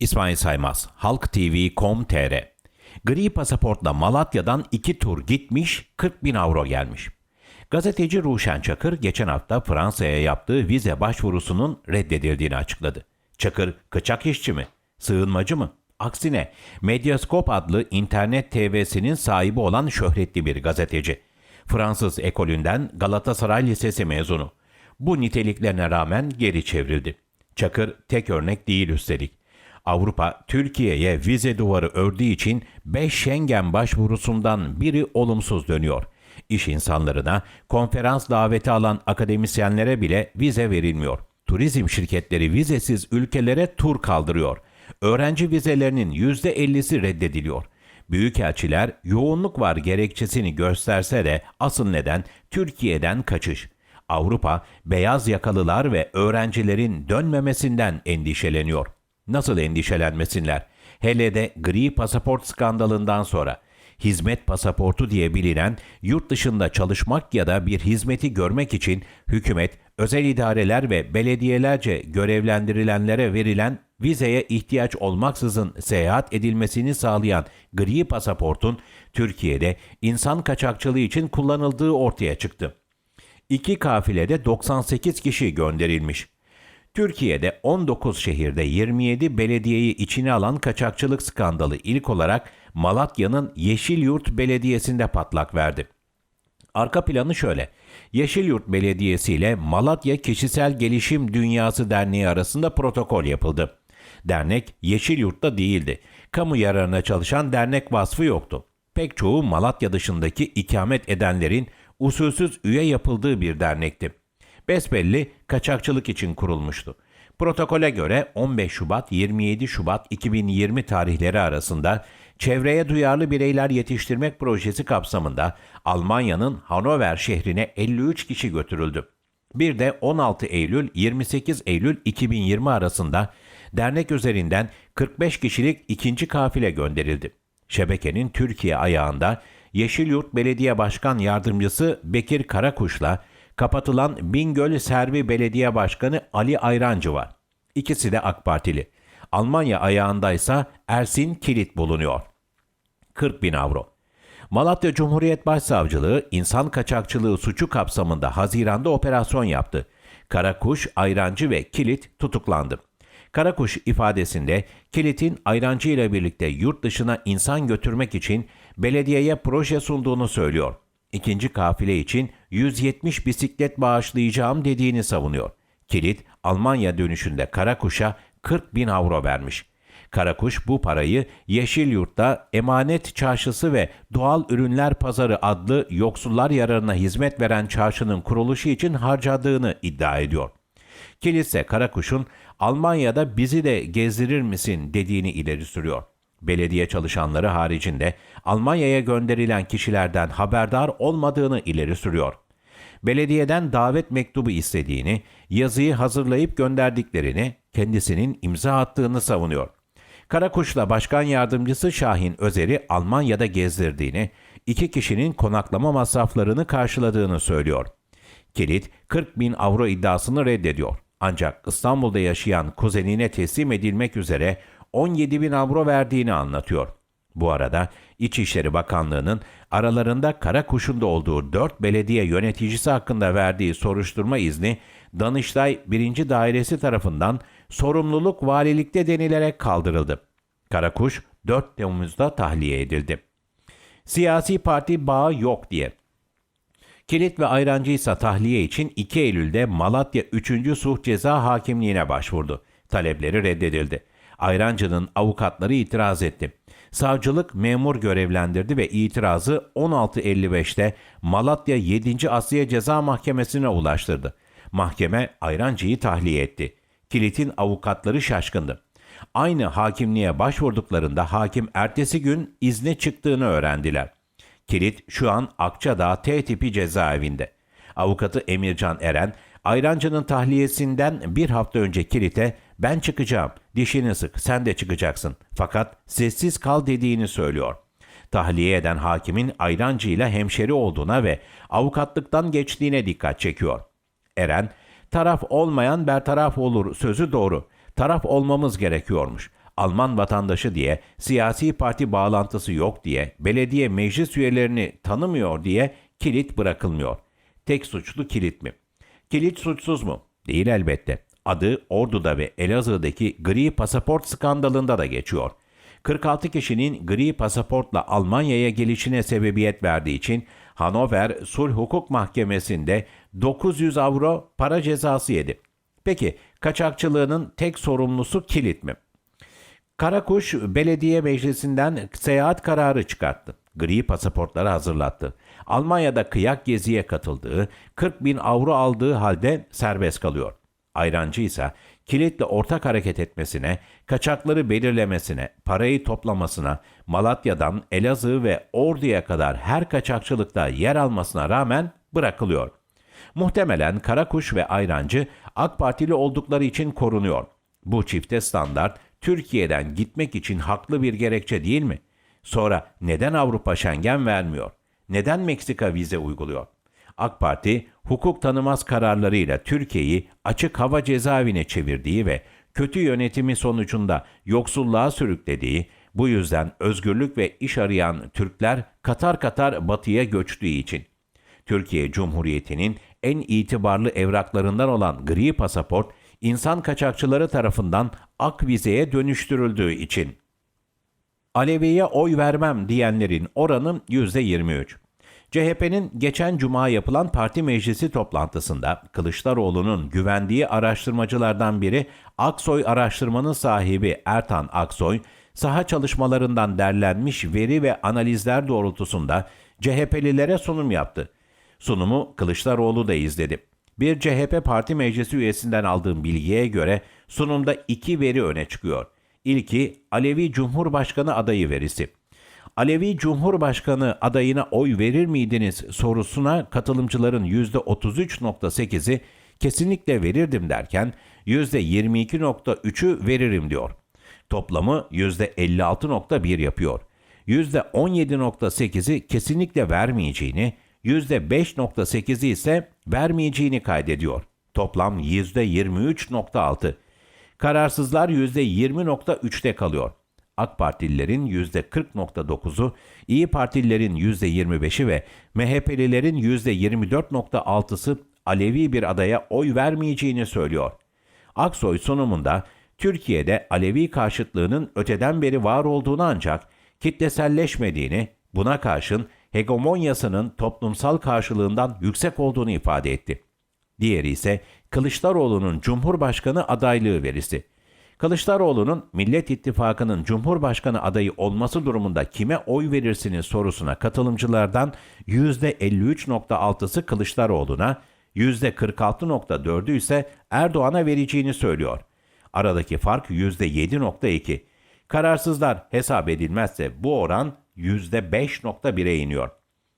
İsmail Saymaz, Halk TV.com.tr Gri pasaportla Malatya'dan iki tur gitmiş, 40 bin avro gelmiş. Gazeteci Ruşen Çakır geçen hafta Fransa'ya yaptığı vize başvurusunun reddedildiğini açıkladı. Çakır, kaçak işçi mi? Sığınmacı mı? Aksine Medyaskop adlı internet TV'sinin sahibi olan şöhretli bir gazeteci. Fransız ekolünden Galatasaray Lisesi mezunu. Bu niteliklerine rağmen geri çevrildi. Çakır tek örnek değil üstelik. Avrupa Türkiye'ye vize duvarı ördüğü için 5 Schengen başvurusundan biri olumsuz dönüyor. İş insanlarına, konferans daveti alan akademisyenlere bile vize verilmiyor. Turizm şirketleri vizesiz ülkelere tur kaldırıyor. Öğrenci vizelerinin %50'si reddediliyor. Büyükelçiler yoğunluk var gerekçesini gösterse de asıl neden Türkiye'den kaçış. Avrupa beyaz yakalılar ve öğrencilerin dönmemesinden endişeleniyor. Nasıl endişelenmesinler? Hele de gri pasaport skandalından sonra hizmet pasaportu diye bilinen yurt dışında çalışmak ya da bir hizmeti görmek için hükümet, özel idareler ve belediyelerce görevlendirilenlere verilen vizeye ihtiyaç olmaksızın seyahat edilmesini sağlayan gri pasaportun Türkiye'de insan kaçakçılığı için kullanıldığı ortaya çıktı. İki kafilede 98 kişi gönderilmiş. Türkiye'de 19 şehirde 27 belediyeyi içine alan kaçakçılık skandalı ilk olarak Malatya'nın Yeşilyurt Belediyesi'nde patlak verdi. Arka planı şöyle. Yeşilyurt Belediyesi ile Malatya Kişisel Gelişim Dünyası Derneği arasında protokol yapıldı. Dernek Yeşilyurt'ta değildi. Kamu yararına çalışan dernek vasfı yoktu. Pek çoğu Malatya dışındaki ikamet edenlerin usulsüz üye yapıldığı bir dernekti. Besbelli kaçakçılık için kurulmuştu. Protokole göre 15 Şubat 27 Şubat 2020 tarihleri arasında çevreye duyarlı bireyler yetiştirmek projesi kapsamında Almanya'nın Hannover şehrine 53 kişi götürüldü. Bir de 16 Eylül 28 Eylül 2020 arasında dernek üzerinden 45 kişilik ikinci kafile gönderildi. Şebekenin Türkiye ayağında Yeşilyurt Belediye Başkan Yardımcısı Bekir Karakuş'la kapatılan Bingöl Servi Belediye Başkanı Ali Ayrancı var. İkisi de AK Partili. Almanya ayağındaysa Ersin Kilit bulunuyor. 40 bin avro. Malatya Cumhuriyet Başsavcılığı insan kaçakçılığı suçu kapsamında Haziran'da operasyon yaptı. Karakuş, Ayrancı ve Kilit tutuklandı. Karakuş ifadesinde Kilit'in Ayrancı ile birlikte yurt dışına insan götürmek için belediyeye proje sunduğunu söylüyor. İkinci kafile için 170 bisiklet bağışlayacağım dediğini savunuyor. Kilit Almanya dönüşünde Karakuş'a 40 bin avro vermiş. Karakuş bu parayı Yeşilyurt'ta Emanet Çarşısı ve Doğal Ürünler Pazarı adlı yoksullar yararına hizmet veren çarşının kuruluşu için harcadığını iddia ediyor. Kilit ise Karakuş'un Almanya'da bizi de gezdirir misin dediğini ileri sürüyor. Belediye çalışanları haricinde Almanya'ya gönderilen kişilerden haberdar olmadığını ileri sürüyor. Belediyeden davet mektubu istediğini, yazıyı hazırlayıp gönderdiklerini, kendisinin imza attığını savunuyor. Karakuş'la Başkan Yardımcısı Şahin Özer'i Almanya'da gezdirdiğini, iki kişinin konaklama masraflarını karşıladığını söylüyor. Kilit 40 bin avro iddiasını reddediyor. Ancak İstanbul'da yaşayan kuzenine teslim edilmek üzere 17 bin avro verdiğini anlatıyor. Bu arada İçişleri Bakanlığı'nın aralarında Karakuş'un da olduğu 4 belediye yöneticisi hakkında verdiği soruşturma izni Danıştay 1. Dairesi tarafından sorumluluk valilikte denilerek kaldırıldı. Karakuş 4 Temmuz'da tahliye edildi. Siyasi parti bağı yok diye Kilit ve Ayrancı ise tahliye için 2 Eylül'de Malatya 3. Suh Ceza Hakimliğine başvurdu. Talepleri reddedildi. Ayrancı'nın avukatları itiraz etti. Savcılık memur görevlendirdi ve itirazı 16.55'te Malatya 7. Asliye Ceza Mahkemesi'ne ulaştırdı. Mahkeme Ayrancı'yı tahliye etti. Kilit'in avukatları şaşkındı. Aynı hakimliğe başvurduklarında hakim ertesi gün izne çıktığını öğrendiler. Kilit şu an Akçadağ T tipi cezaevinde. Avukatı Emircan Eren, Ayrancı'nın tahliyesinden bir hafta önce Kilit'e ben çıkacağım, dişini sık, sen de çıkacaksın. Fakat sessiz kal dediğini söylüyor. Tahliye eden hakimin Ayrancı ile hemşeri olduğuna ve avukatlıktan geçtiğine dikkat çekiyor. Eren, taraf olmayan bertaraf olur sözü doğru. Taraf olmamız gerekiyormuş. Alman vatandaşı diye, siyasi parti bağlantısı yok diye, belediye meclis üyelerini tanımıyor diye kilit bırakılmıyor. Tek suçlu kilit mi? Kilit suçsuz mu? Değil elbette. Adı Ordu'da ve Elazığ'daki gri pasaport skandalında da geçiyor. 46 kişinin gri pasaportla Almanya'ya gelişine sebebiyet verdiği için Hanover Sulh Hukuk Mahkemesi'nde 900 avro para cezası yedi. Peki kaçakçılığının tek sorumlusu kilit mi? Karakuş Belediye Meclisi'nden seyahat kararı çıkarttı. Gri pasaportları hazırlattı. Almanya'da kıyak geziye katıldığı, 40 bin avro aldığı halde serbest kalıyor. Ayrancı ise kilitle ortak hareket etmesine, kaçakları belirlemesine, parayı toplamasına, Malatya'dan Elazığ ve Ordu'ya kadar her kaçakçılıkta yer almasına rağmen bırakılıyor. Muhtemelen Karakuş ve Ayrancı AK Partili oldukları için korunuyor. Bu çifte standart Türkiye'den gitmek için haklı bir gerekçe değil mi? Sonra neden Avrupa Schengen vermiyor? Neden Meksika vize uyguluyor? AK Parti hukuk tanımaz kararlarıyla Türkiye'yi açık hava cezaevine çevirdiği ve kötü yönetimi sonucunda yoksulluğa sürüklediği, bu yüzden özgürlük ve iş arayan Türkler katar katar batıya göçtüğü için Türkiye Cumhuriyeti'nin en itibarlı evraklarından olan gri pasaport, insan kaçakçıları tarafından ak vizeye dönüştürüldüğü için. Alevi'ye oy vermem diyenlerin oranı %23. CHP'nin geçen cuma yapılan parti meclisi toplantısında Kılıçdaroğlu'nun güvendiği araştırmacılardan biri Aksoy araştırmanın sahibi Ertan Aksoy, saha çalışmalarından derlenmiş veri ve analizler doğrultusunda CHP'lilere sunum yaptı. Sunumu Kılıçdaroğlu da izledi. Bir CHP parti meclisi üyesinden aldığım bilgiye göre sunumda iki veri öne çıkıyor. İlki Alevi Cumhurbaşkanı adayı verisi. Alevi Cumhurbaşkanı adayına oy verir miydiniz sorusuna katılımcıların %33.8'i kesinlikle verirdim derken %22.3'ü veririm diyor. Toplamı %56.1 yapıyor. %17.8'i kesinlikle vermeyeceğini, %5.8'i ise vermeyeceğini kaydediyor. Toplam %23.6. Kararsızlar %20.3'te kalıyor. AK Partililerin %40.9'u, İyi Partililerin %25'i ve MHP'lilerin %24.6'sı Alevi bir adaya oy vermeyeceğini söylüyor. Aksoy sunumunda Türkiye'de Alevi karşıtlığının öteden beri var olduğunu ancak kitleselleşmediğini, buna karşın hegemonyasının toplumsal karşılığından yüksek olduğunu ifade etti. Diğeri ise Kılıçdaroğlu'nun Cumhurbaşkanı adaylığı verisi. Kılıçdaroğlu'nun Millet İttifakı'nın Cumhurbaşkanı adayı olması durumunda kime oy verirsiniz sorusuna katılımcılardan %53.6'sı Kılıçdaroğlu'na, %46.4'ü ise Erdoğan'a vereceğini söylüyor. Aradaki fark %7.2. Kararsızlar hesap edilmezse bu oran %5.1'e iniyor.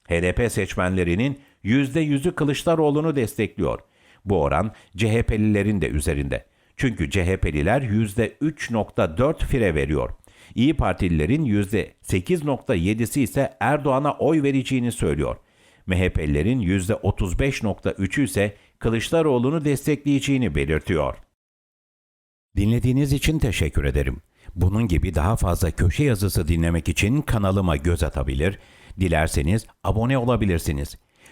HDP seçmenlerinin %100'ü Kılıçdaroğlu'nu destekliyor. Bu oran CHP'lilerin de üzerinde. Çünkü CHP'liler %3.4 fire veriyor. İyi Partililerin %8.7'si ise Erdoğan'a oy vereceğini söylüyor. MHP'lilerin %35.3'ü ise Kılıçdaroğlu'nu destekleyeceğini belirtiyor. Dinlediğiniz için teşekkür ederim. Bunun gibi daha fazla köşe yazısı dinlemek için kanalıma göz atabilir, dilerseniz abone olabilirsiniz.